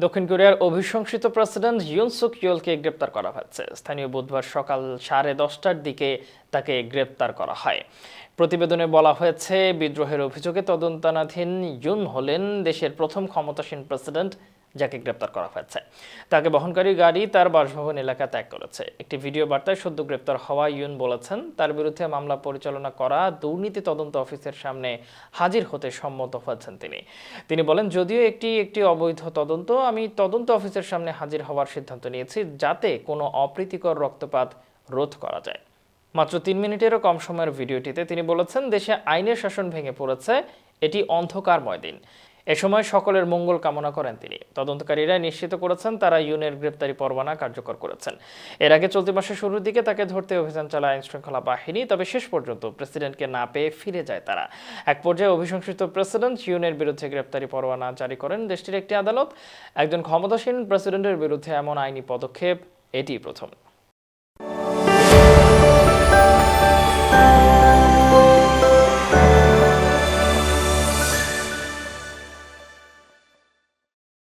দক্ষিণ কোরিয়ার অভিশংসিত president Yoon সুক ইয়োলকে গ্রেপ্তার করা হয়েছে স্থানীয় বুধবার সকাল সাড়ে দশটার দিকে তাকে গ্রেপ্তার করা হয়। প্রতিবেদনে বলা হয়েছে, বিদ্রোহের অভিযোগে তদন্তনাধীন ইউন হলেন দেশের প্রথম ক্ষমতাসীন প্রেসিডেন্ট যাকে গ্রেপ্তার করা হয়েছে। তাকে বহনকারী গাড়ি তার বাসভবন এলাকা ত্যাগ করেছে। একটি ভিডিও বার্তায় সদ্য গ্রেপ্তার হওয়া ইউন বলেছেন, তার বিরুদ্ধে মামলা পরিচালনা করা দুর্নীতি তদন্ত অফিসের সামনে হাজির হতে সম্মত হয়েছেন তিনি। তিনি বলেন, যদিও একটি একটি অবৈধ তদন্ত, আমি তদন্ত অফিসের সামনে হাজির হওয়ার সিদ্ধান্ত নিয়েছি, যাতে কোনো অপ্রীতিকর রক্তপাত রোধ করা যায়। মাত্র তিন মিনিটেরও কম সময়ের ভিডিওটিতে তিনি বলেছেন, দেশে আইনের শাসন ভেঙে পড়েছে, এটি অন্ধকারময় দিন। এ সময় সকলের মঙ্গল কামনা করেন তিনি। তদন্তকারীরা নিশ্চিত করেছেন তারা ইউনের গ্রেপ্তারি পরোয়ানা কার্যকর করেছেন। এর আগে চলতি মাসের শুরুর দিকে তাকে ধরতে অভিযান চালায় আইন শৃঙ্খলা বাহিনী, তবে শেষ পর্যন্ত প্রেসিডেন্টকে না পেয়ে ফিরে যায় তারা। এক পর্যায়ে অভিশংসিত প্রেসিডেন্ট ইউনের বিরুদ্ধে গ্রেপ্তারি পরোয়ানা জারি করেন দেশটির একটি আদালত। একজন ক্ষমতাসীন প্রেসিডেন্টের বিরুদ্ধে এমন আইনি পদক্ষেপ এটি প্রথম।